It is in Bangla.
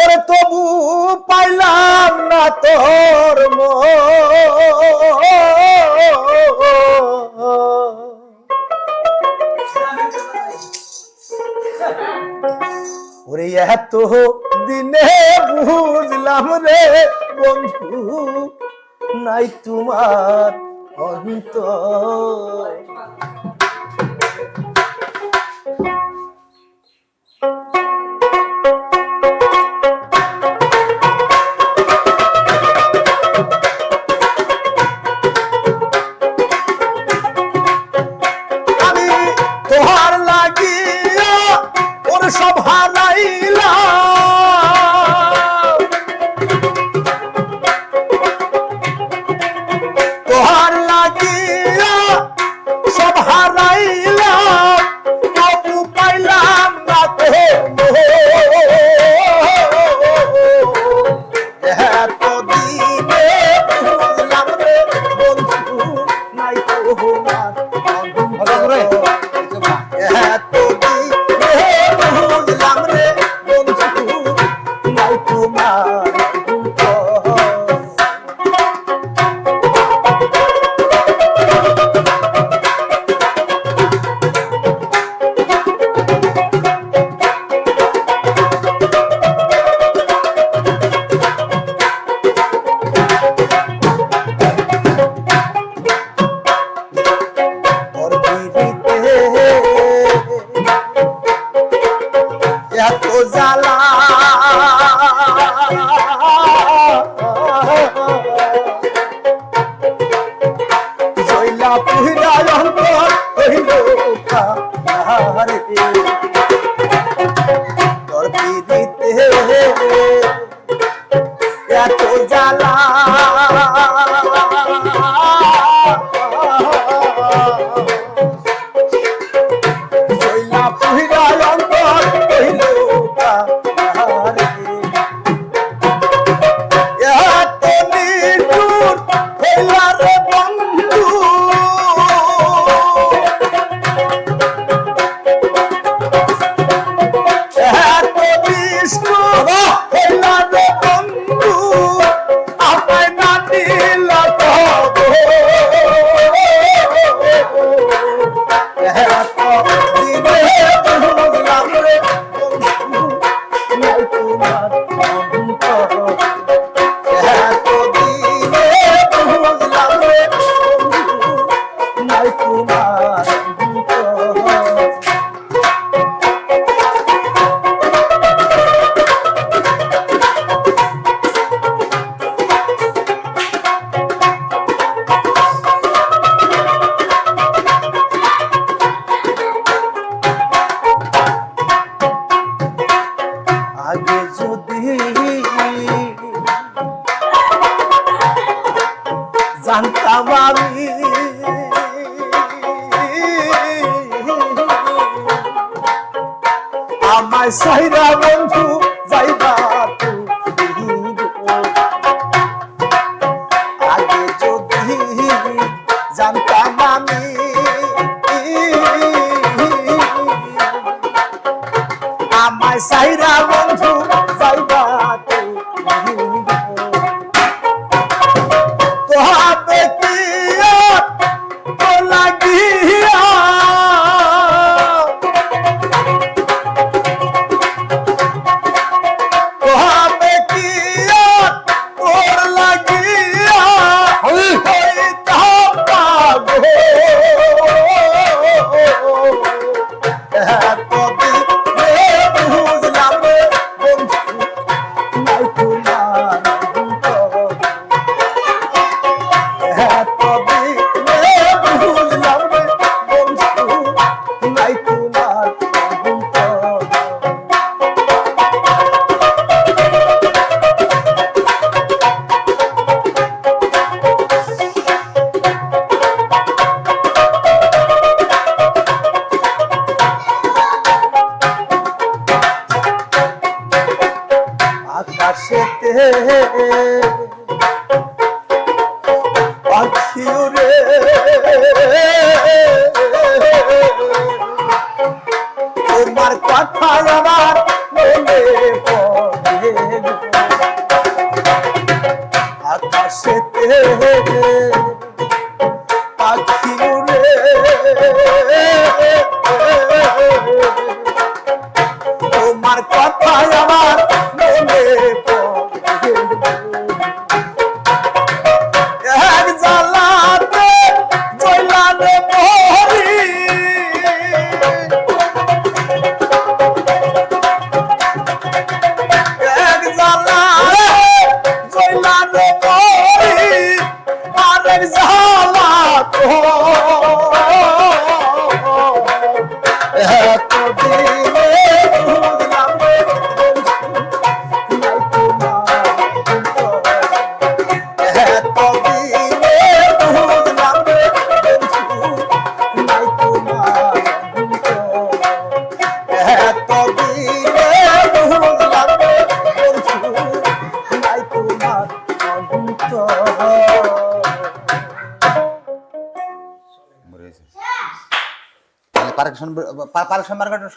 ওরে তবু পাইলাম না তোর ওরে এত দিনে বুঝলাম রে বন্ধু নাই তোমার অন্ত এত জ্বালা। জৈলা পুহিরা অন্তর কহিল Santa Maria. সাইরা বন্ধু যাইবা পাখিউরে তোমার কথা আমার মনে পড়ে। আকাশেতে মরে পারসন মার্কেটের